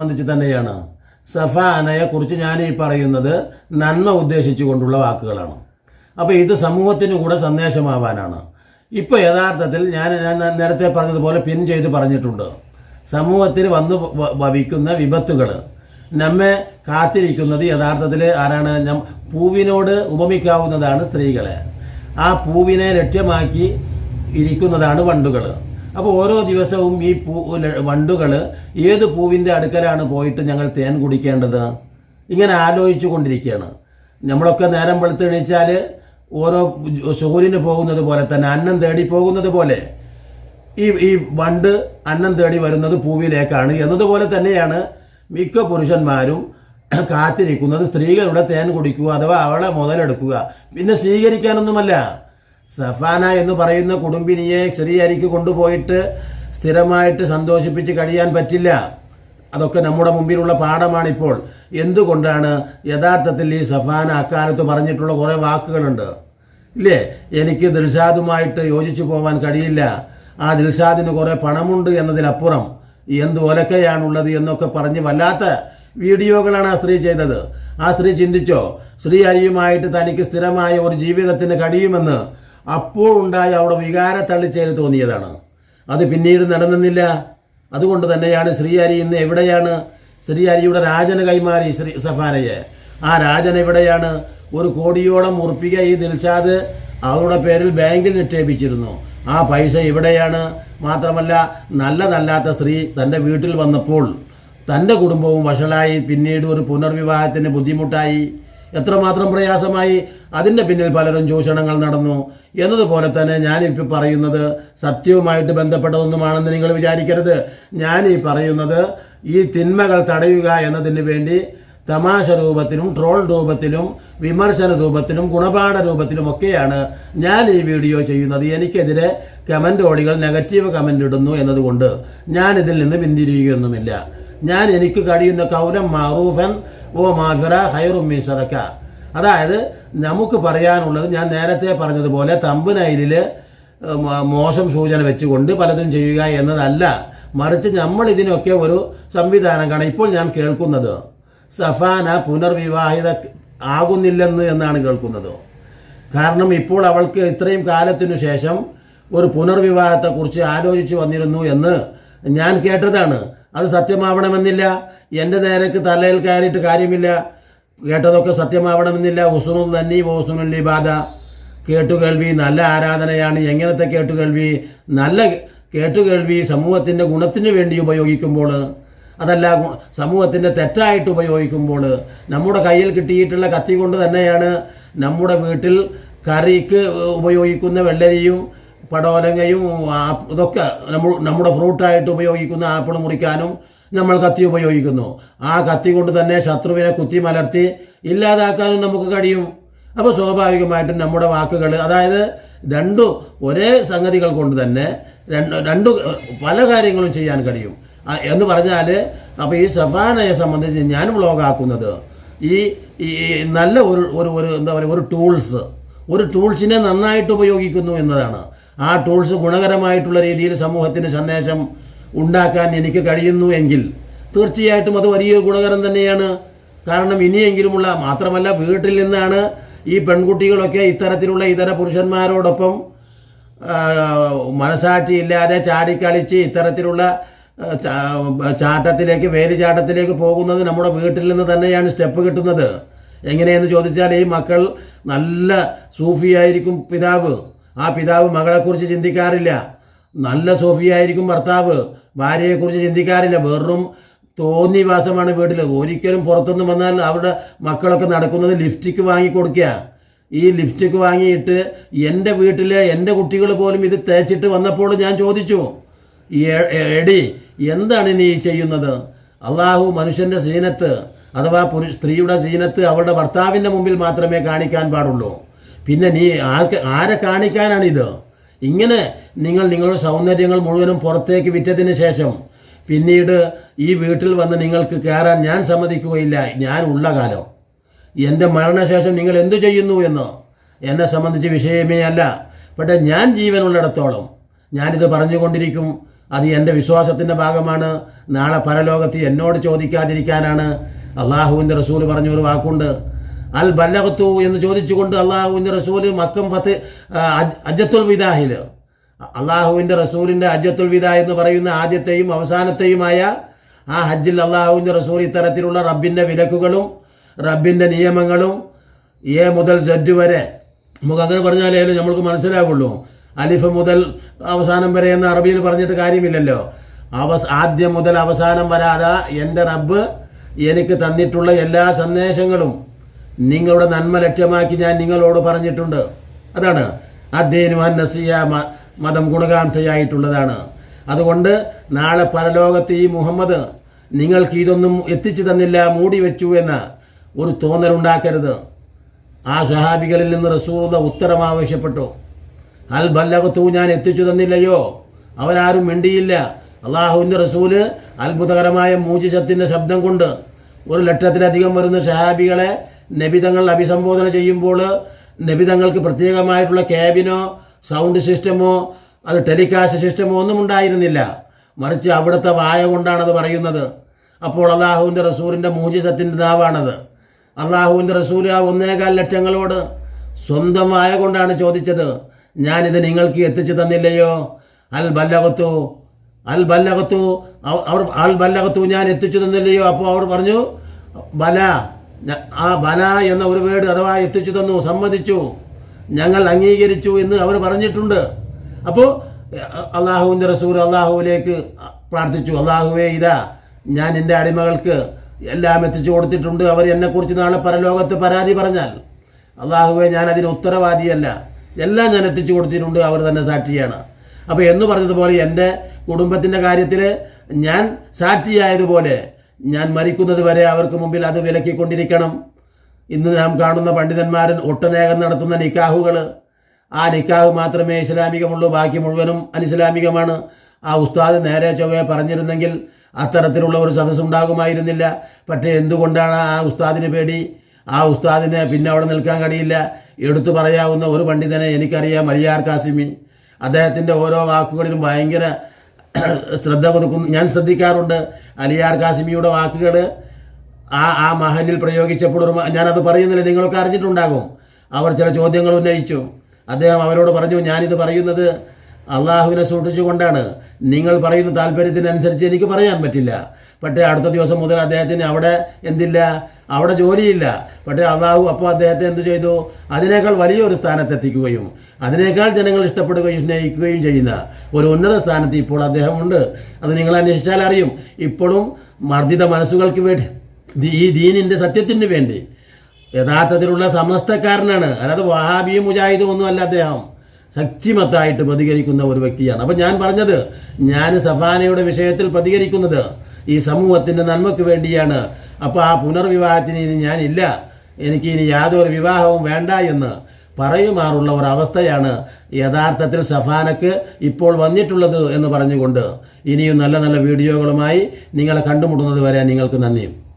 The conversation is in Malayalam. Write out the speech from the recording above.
സംബന്ധിച്ച് തന്നെയാണ്. സഫാനയെ കുറിച്ച് ഞാൻ ഈ പറയുന്നത് നന്മ ഉദ്ദേശിച്ചുകൊണ്ടുള്ള വാക്കുകളാണ്. അപ്പോൾ ഇത് സമൂഹത്തിന് കൂടെ സന്ദേശമാവാനാണ്. ഇപ്പോൾ യഥാർത്ഥത്തിൽ ഞാൻ ഞാൻ നേരത്തെ പറഞ്ഞതുപോലെ പിൻ ചെയ്ത് പറഞ്ഞിട്ടുണ്ട്. സമൂഹത്തിൽ വന്നു ഭവിക്കുന്ന വിപത്തുകൾ നമ്മെ കാത്തിരിക്കുന്നത് യഥാർത്ഥത്തിൽ ആരാണ്? ഞാൻ പൂവിനോട് ഉപമിക്കാവുന്നതാണ് സ്ത്രീകളെ. ആ പൂവിനെ ലക്ഷ്യമാക്കി ഇരിക്കുന്നതാണ് വണ്ടുകൾ അപ്പോൾ ഓരോ ദിവസവും ഈ പൂ വണ്ടുകൾ ഏത് പൂവിന്റെ അടുക്കലാണ് പോയിട്ട് ഞങ്ങൾ തേൻ കുടിക്കേണ്ടത്? ഇങ്ങനെ ആലോചിച്ചു കൊണ്ടിരിക്കുകയാണ്. നമ്മളൊക്കെ നേരം വെളുത്ത് എണീച്ചാൽ ഓരോ സൂര്യന് പോകുന്നത് പോലെ തന്നെ അന്നം തേടി പോകുന്നത് പോലെ. ഈ ഈ വണ്ട് അന്നം തേടി വരുന്നത് പൂവിലേക്കാണ്. എന്നതുപോലെ തന്നെയാണ് മിക്ക പുരുഷന്മാരും കാത്തിരിക്കുന്നത്. സ്ത്രീകളുടെ തേൻ കുടിക്കുക അഥവാ അവളെ മുതലെടുക്കുക. പിന്നെ സ്വീകരിക്കാനൊന്നുമല്ല. സഫാന എന്ന് പറയുന്ന കുടുംബിനിയെ സ്ത്രീയരിക്ക് കൊണ്ടുപോയിട്ട് സ്ഥിരമായിട്ട് സന്തോഷിപ്പിച്ച് കഴിയാൻ പറ്റില്ല. അതൊക്കെ നമ്മുടെ മുമ്പിലുള്ള പാഠമാണിപ്പോൾ. എന്തുകൊണ്ടാണ് യഥാർത്ഥത്തിൽ ഈ സഫാന അക്കാലത്ത് പറഞ്ഞിട്ടുള്ള കുറേ വാക്കുകളുണ്ട്? ഇല്ലേ? എനിക്ക് ദിൽഷാദുമായിട്ട് യോജിച്ചു പോകാൻ കഴിയില്ല. ആ ദിൽഷാദിന് കുറേ പണമുണ്ട് എന്നതിലപ്പുറം. എന്ത് ഒലക്കയാണുള്ളത് എന്നൊക്കെ പറഞ്ഞ് വല്ലാത്ത വീഡിയോകളാണ് ആ സ്ത്രീ ചെയ്തത്. ആ സ്ത്രീ ചിന്തിച്ചോ? സ്ത്രീ അരിയുമായിട്ട് തനിക്ക് സ്ഥിരമായ ഒരു ജീവിതത്തിന് കഴിയുമെന്ന് അപ്പോൾ ഉണ്ടായ അവിടെ വികാര തള്ളിച്ചേന് തോന്നിയതാണ്. അത് പിന്നീട് നടന്നില്ല അതുകൊണ്ട് തന്നെയാണ് ശ്രീഹരി ഇന്ന് എവിടെയാണ്? ശ്രീഹരിയുടെ രാജന് കൈമാറി ശ്രീ സഫാനയെ. ആ രാജൻ എവിടെയാണ്? ഒരു കോടിയോളം ഉറപ്പിക ഈ ദിൽഷാദ് അവരുടെ പേരിൽ ബാങ്കിൽ നിക്ഷേപിച്ചിരുന്നു. ആ പൈസ ഇവിടെയാണ് മാത്രമല്ല നല്ലതല്ലാത്ത സ്ത്രീ തന്റെ വീട്ടിൽ വന്നപ്പോൾ തന്റെ കുടുംബവും വഷളായി. പിന്നീട് ഒരു പുനർവിവാഹത്തിന് ബുദ്ധിമുട്ടായി. എത്രമാത്രം പ്രയാസമായി? അതിന്റെ പിന്നിൽ പലരും ചൂഷണങ്ങൾ നടന്നു. എന്നതുപോലെ തന്നെ ഞാനിപ്പോൾ പറയുന്നത് സത്യവുമായിട്ട് ബന്ധപ്പെട്ടതൊന്നുമാണെന്ന് നിങ്ങൾ വിചാരിക്കരുത്. ഞാൻ ഈ പറയുന്നത് ഈ തിന്മകൾ തടയുക എന്നതിന് വേണ്ടി തമാശ രൂപത്തിലും ട്രോൾ രൂപത്തിലും വിമർശന രൂപത്തിലും ഗുണപാഠ രൂപത്തിലും ഒക്കെയാണ് ഞാൻ ഈ വീഡിയോ ചെയ്യുന്നത്. എനിക്കെതിരെ കമന്റ് ഓടികൾ നെഗറ്റീവ് കമന്റ് ഇടുന്നു എന്നതുകൊണ്ട് ഞാൻ ഇതിൽ നിന്ന് പിന്തിരിയുകയൊന്നുമില്ല. ഞാൻ എനിക്ക് കഴിയുന്ന കൗരം മാറൂഫൻ ഓ മാഫിറ ഹൈറുമ്മി സദക്ക. അതായത് നമുക്ക് പറയാനുള്ളത് ഞാൻ നേരത്തെ പറഞ്ഞതുപോലെ തമ്പുനയിലിൽ മോശം സൂചന വെച്ചുകൊണ്ട് പലതും ചെയ്യുക എന്നതല്ല. മറിച്ച് നമ്മൾ ഇതിനൊക്കെ ഒരു സംവിധാനം കാണാം. ഇപ്പോൾ ഞാൻ കേൾക്കുന്നത് സഫാന പുനർവിവാഹിത ആകുന്നില്ലെന്ന് എന്നാണ് കേൾക്കുന്നത്. കാരണം ഇപ്പോൾ അവൾക്ക് ഇത്രയും കാലത്തിനു ശേഷം ഒരു പുനർവിവാഹത്തെക്കുറിച്ച് ആലോചിച്ചു വന്നിരുന്നു എന്ന് ഞാൻ കേട്ടതാണ്. അത് സത്യമാവണമെന്നില്ല. എന്റെ നേരക്ക് തലയിൽ കയറിയിട്ട് കാര്യമില്ല. കേട്ടതൊക്കെ സത്യമാവണമെന്നില്ല. ഉസുനു നന്നി ഓസുനുൽ ബാധ കേട്ടുകേൾവി നല്ല ആരാധനയാണ്. എങ്ങനത്തെ കേട്ടുകേൾവി? നല്ല കേട്ടുകേൾവി സമൂഹത്തിന്റെ ഗുണത്തിന് വേണ്ടി ഉപയോഗിക്കുമ്പോൾ അതല്ല സമൂഹത്തിന്റെ തെറ്റായിട്ട് ഉപയോഗിക്കുമ്പോൾ നമ്മുടെ കയ്യിൽ കിട്ടിയിട്ടുള്ള കത്തി കൊണ്ട് തന്നെയാണ് നമ്മുടെ വീട്ടിൽ കറിക്ക് ഉപയോഗിക്കുന്ന വെള്ളരിയും പടവലങ്ങയും ഇതൊക്കെ നമ്മൾ നമ്മുടെ ഫ്രൂട്ടായിട്ട് ഉപയോഗിക്കുന്ന ആപ്പിൾ മുറിക്കാനും നമ്മൾ കത്തി ഉപയോഗിക്കുന്നു. ആ കത്തി കൊണ്ട് തന്നെ ശത്രുവിനെ കുത്തി മലർത്തി ഇല്ലാതാക്കാനും നമുക്ക് കഴിയും. അപ്പോൾ സ്വാഭാവികമായിട്ടും നമ്മുടെ വാക്കുകൾ അതായത് രണ്ടു ഒരേ സംഗതികൾ കൊണ്ട് തന്നെ രണ്ട് രണ്ടു പല കാര്യങ്ങളും ചെയ്യാൻ കഴിയും. എന്ന് പറഞ്ഞാൽ അപ്പോൾ ഈ സഫാനയെ സംബന്ധിച്ച് ഞാൻ വ്ളോഗാക്കുന്നത് ഈ നല്ല ഒരു ഒരു എന്താ പറയുക ഒരു ടൂൾസ് ഒരു ടൂൾസിനെ നന്നായിട്ട് ഉപയോഗിക്കുന്നു എന്നതാണ്. ആ ടൂൾസ് ഗുണകരമായിട്ടുള്ള രീതിയിൽ സമൂഹത്തിന് സന്ദേശം ഉണ്ടാക്കാൻ എനിക്ക് കഴിയുന്നു എങ്കിൽ തീർച്ചയായിട്ടും അത് വലിയ ഗുണകരം തന്നെയാണ്. കാരണം ഇനിയെങ്കിലുമുള്ള മാത്രമല്ല വീട്ടിൽ നിന്നാണ് ഈ പെൺകുട്ടികളൊക്കെ ഇത്തരത്തിലുള്ള ഇതര പുരുഷന്മാരോടൊപ്പം മനസാക്ഷി മനസാക്ഷിയില്ലാതെ ചാടിക്കളിച്ച് ഇത്തരത്തിലുള്ള ചാട്ടത്തിലേക്ക് വേലിചാട്ടത്തിലേക്ക് പോകുന്നത് നമ്മുടെ വീട്ടിൽ നിന്ന് തന്നെയാണ് സ്റ്റെപ്പ് കിട്ടുന്നത്. എങ്ങനെയെന്ന് ചോദിച്ചാൽ ഈ മക്കൾ നല്ല സൂഫിയായിരിക്കും പിതാവ്. ആ പിതാവ് മകളെക്കുറിച്ച് ചിന്തിക്കാറില്ല. നല്ല സോഫിയായിരിക്കും ഭർത്താവ്. ഭാര്യയെക്കുറിച്ച് ചിന്തിക്കാറില്ല. വെറും തോന്നിവാസമാണ് വീട്ടിൽ ഒരിക്കലും പുറത്തുനിന്ന് വന്നാൽ അവരുടെ മക്കളൊക്കെ നടക്കുന്നത് ലിപ്സ്റ്റിക്ക് വാങ്ങി കൊടുക്കുക ഈ ലിപ്സ്റ്റിക്ക് വാങ്ങിയിട്ട് എന്റെ വീട്ടിലെ എന്റെ കുട്ടികൾ പോലും ഇത് തേച്ചിട്ട് വന്നപ്പോൾ ഞാൻ ചോദിച്ചു "എ- എടി എന്താണ് നീ ചെയ്യുന്നത്? അള്ളാഹു മനുഷ്യന്റെ സീനത്ത് അഥവാ പുരു സ്ത്രീയുടെ സീനത്ത് അവളുടെ ഭർത്താവിന്റെ മുമ്പിൽ മാത്രമേ കാണിക്കാൻ പാടുള്ളൂ. പിന്നെ നീ ആർക്ക് ആരെ കാണിക്കാനാണിത് ഇങ്ങനെ നിങ്ങൾ നിങ്ങളുടെ സൗന്ദര്യങ്ങൾ മുഴുവനും പുറത്തേക്ക് വിറ്റതിന് ശേഷം പിന്നീട് ഈ വീട്ടിൽ വന്ന് നിങ്ങൾക്ക് കയറാൻ ഞാൻ സമ്മതിക്കുകയില്ല. ഞാൻ ഉള്ള കാലം. എന്റെ മരണശേഷം നിങ്ങൾ എന്തു ചെയ്യുന്നു എന്ന് എന്നെ സംബന്ധിച്ച് വിഷയമേ അല്ല. പക്ഷേ ഞാൻ ജീവനുള്ളിടത്തോളം ഞാനിത് പറഞ്ഞുകൊണ്ടിരിക്കും. അത് എന്റെ വിശ്വാസത്തിന്റെ ഭാഗമാണ്. നാളെ പരലോകത്ത് എന്നോട് ചോദിക്കാതിരിക്കാനാണ്. അള്ളാഹുവിന്റെ റസൂൽ പറഞ്ഞ ഒരു വാക്കുണ്ട്. അൽ ബല്ലകത്തു എന്ന് ചോദിച്ചുകൊണ്ട് അള്ളാഹുവിന്റെ റസൂൽ മക്കം ഫത്ത് അജത്തുൽ വിദാഹിൽ അള്ളാഹുവിന്റെ റസൂലിന്റെ അജത്തുൽ വിദ എന്ന് പറയുന്ന ആദ്യത്തെയും അവസാനത്തെയുമായ ആ ഹജ്ജിൽ അള്ളാഹുവിന്റെ റസൂൽ ഇത്തരത്തിലുള്ള റബ്ബിന്റെ വിലക്കുകളും റബ്ബിന്റെ നിയമങ്ങളും എ മുതൽ സെഡ് വരെ. നമുക്ക് അങ്ങനെ പറഞ്ഞാലേ നമ്മൾക്ക് മനസ്സിലാവുള്ളൂ. അലിഫ് മുതൽ അവസാനം വരെ എന്ന് അറബിയിൽ പറഞ്ഞിട്ട് കാര്യമില്ലല്ലോ. അവസ് ആദ്യം മുതൽ അവസാനം വരാതെ എന്റെ റബ്ബ് എനിക്ക് തന്നിട്ടുള്ള എല്ലാ സന്ദേശങ്ങളും. നിങ്ങളുടെ നന്മ ലക്ഷ്യമാക്കി ഞാൻ നിങ്ങളോട് പറഞ്ഞിട്ടുണ്ട്. അതാണ്. അദ്ദേഹം നസിയ മതം ഗുണകാംക്ഷയായിട്ടുള്ളതാണ് അതുകൊണ്ട് നാളെ പരലോകത്ത് ഈ മുഹമ്മദ് നിങ്ങൾക്ക് ഇതൊന്നും എത്തിച്ചു തന്നില്ല മൂടി വെച്ചു എന്ന ഒരു തോന്നലുണ്ടാക്കരുത്. ആ സഹാബികളിൽ നിന്ന് റസൂല ഉത്തരം ആവശ്യപ്പെട്ടു. അൽ ബല്ലകത്തു ഞാൻ എത്തിച്ചു തന്നില്ലയോ? അവരാരും മിണ്ടിയില്ല. അള്ളാഹുവിന്റെ റസൂൽ അത്ഭുതകരമായ മൂജിസത്തിന്റെ ശബ്ദം കൊണ്ട് ഒരു ലക്ഷത്തിലധികം വരുന്ന സഹാബികളെ നബിതങ്ങൾ അഭിസംബോധന ചെയ്യുമ്പോൾ നബിതങ്ങൾക്ക് പ്രത്യേകമായിട്ടുള്ള ക്യാബിനോ സൗണ്ട് സിസ്റ്റമോ അത് ടെലികാസ്റ്റ് സിസ്റ്റമോ ഒന്നും ഉണ്ടായിരുന്നില്ല. മറിച്ച് അവിടുത്തെ വായ കൊണ്ടാണത് പറയുന്നത്. അപ്പോൾ അള്ളാഹുവിന്റെ റസൂലിന്റെ മൂജിസത്തിന്റെ നാവാണത് അള്ളാഹുവിന്റെ റസൂൽ ആ ഒന്നേകാൽ ലക്ഷങ്ങളോട് സ്വന്തം വായ കൊണ്ടാണ് ചോദിച്ചത്. ഞാനിത് നിങ്ങൾക്ക് എത്തിച്ചു തന്നില്ലയോ? അൽ ബല്ലകത്തു അൽ ബല്ലകത്തു അവർ അൽ ബല്ലകത്തു ഞാൻ എത്തിച്ചു തന്നില്ലയോ? അപ്പോൾ അവർ പറഞ്ഞു ബല ആ ബല എന്ന ഒരു വേർഡ് അഥവാ എത്തിച്ചു തന്നു സമ്മതിച്ചു. ഞങ്ങൾ അംഗീകരിച്ചു എന്ന് അവർ പറഞ്ഞിട്ടുണ്ട്. അപ്പോൾ അള്ളാഹുവിന്റെ റസൂൽ അള്ളാഹുവിലേക്ക് പ്രാർത്ഥിച്ചു. അള്ളാഹുവേ ഇതാ ഞാൻ എന്റെ അടിമകൾക്ക് എല്ലാം എത്തിച്ചു കൊടുത്തിട്ടുണ്ട്. അവർ എന്നെക്കുറിച്ച് നാളെ പരലോകത്ത് പരാതി പറഞ്ഞാൽ അള്ളാഹുവെ ഞാൻ അതിന് ഉത്തരവാദിയല്ല. എല്ലാം ഞാൻ എത്തിച്ചു കൊടുത്തിട്ടുണ്ട്. അവർ തന്നെ സാക്ഷിയാണ്. അപ്പോൾ എന്ന് പറഞ്ഞതുപോലെ എന്റെ കുടുംബത്തിന്റെ കാര്യത്തിൽ ഞാൻ സാക്ഷിയായതുപോലെ ഞാൻ മരിക്കുന്നത് വരെ അവർക്ക് മുമ്പിൽ അത് വിലക്കിക്കൊണ്ടിരിക്കണം. ഇന്ന് നാം കാണുന്ന പണ്ഡിതന്മാരൻ ഒട്ടനേകം നടത്തുന്ന നിക്കാഹുകൾ. ആ നിക്കാഹ് മാത്രമേ ഇസ്ലാമികമുള്ളൂ ബാക്കി മുഴുവനും അനിസ്ലാമികമാണ്. ആ ഉസ്താദ് നേരെ ചൊവ്വെ പറഞ്ഞിരുന്നെങ്കിൽ അത്തരത്തിലുള്ള ഒരു സദസ് ഉണ്ടാകുമായിരുന്നില്ല പക്ഷേ എന്തുകൊണ്ടാണ് ആ ഉസ്താദിന് പേടി? ആ ഉസ്താദിന് പിന്നെ അവിടെ നിൽക്കാൻ കഴിയില്ല. എടുത്തു പറയാവുന്ന ഒരു പണ്ഡിതനെ എനിക്കറിയാം അലിയാർ കാസിമി. അദ്ദേഹത്തിന്റെ ഓരോ വാക്കുകളിലും ഭയങ്കര ശ്രദ്ധ കൊടുക്കുന്നു ഞാൻ ശ്രദ്ധിക്കാറുണ്ട്. അലിയാർ കാസിമിയുടെ വാക്കുകൾ ആ ആ മഹലിൽ പ്രയോഗിച്ചപ്പോൾ ഒരു ഞാനത് പറയുന്നില്ല. നിങ്ങളൊക്കെ അറിഞ്ഞിട്ടുണ്ടാകും. അവർ ചില ചോദ്യങ്ങൾ ഉന്നയിച്ചു. അദ്ദേഹം അവരോട് പറഞ്ഞു ഞാനിത് പറയുന്നത് അള്ളാഹുവിനെ സൂക്ഷിച്ചുകൊണ്ടാണ്. നിങ്ങൾ പറയുന്ന താല്പര്യത്തിനനുസരിച്ച് എനിക്ക് പറയാൻ പറ്റില്ല. പക്ഷേ അടുത്ത ദിവസം മുതൽ അദ്ദേഹത്തിന് അവിടെ എന്തില്ല? അവിടെ ജോലിയില്ല. പക്ഷേ അള്ളാഹു അപ്പോൾ അദ്ദേഹത്തെ എന്ത് ചെയ്തു? അതിനേക്കാൾ വലിയൊരു സ്ഥാനത്തെത്തിക്കുകയും അതിനേക്കാൾ ജനങ്ങൾ ഇഷ്ടപ്പെടുകയും സ്നേഹിക്കുകയും ചെയ്യുന്ന ഒരു ഉന്നത സ്ഥാനത്ത് ഇപ്പോൾ അദ്ദേഹമുണ്ട്. അത് നിങ്ങൾ അന്വേഷിച്ചാൽ അറിയും. ഇപ്പോഴും മർദ്ദിത മനസ്സുകൾക്ക് വേണ്ടി ഈ ദീനിന്റെ സത്യത്തിന് വേണ്ടി യഥാർത്ഥത്തിലുള്ള സമസ്തക്കാരനാണ്. അല്ലാതെ വഹാബിയും മുജാഹിദും ഒന്നുമല്ല അദ്ദേഹം. ശക്തിമത്തായിട്ട് പ്രതികരിക്കുന്ന ഒരു വ്യക്തിയാണ്. അപ്പം ഞാൻ പറഞ്ഞത് ഞാൻ സഫാനയുടെ വിഷയത്തിൽ പ്രതികരിക്കുന്നത് ഈ സമൂഹത്തിന്റെ നന്മയ്ക്ക് വേണ്ടിയാണ്. അപ്പോൾ ആ പുനർവിവാഹത്തിന് ഇനി ഞാനില്ല. എനിക്ക് ഇനി യാതൊരു വിവാഹവും വേണ്ട എന്ന് പറയുമാറുള്ള ഒരവസ്ഥയാണ് യഥാർത്ഥത്തിൽ സഫാനക്ക് ഇപ്പോൾ വന്നിട്ടുള്ളത് എന്ന് പറഞ്ഞുകൊണ്ട് ഇനിയും നല്ല നല്ല വീഡിയോകളുമായി നിങ്ങളെ കണ്ടുമുട്ടുന്നത് വരെ നിങ്ങൾക്ക് നന്ദിയും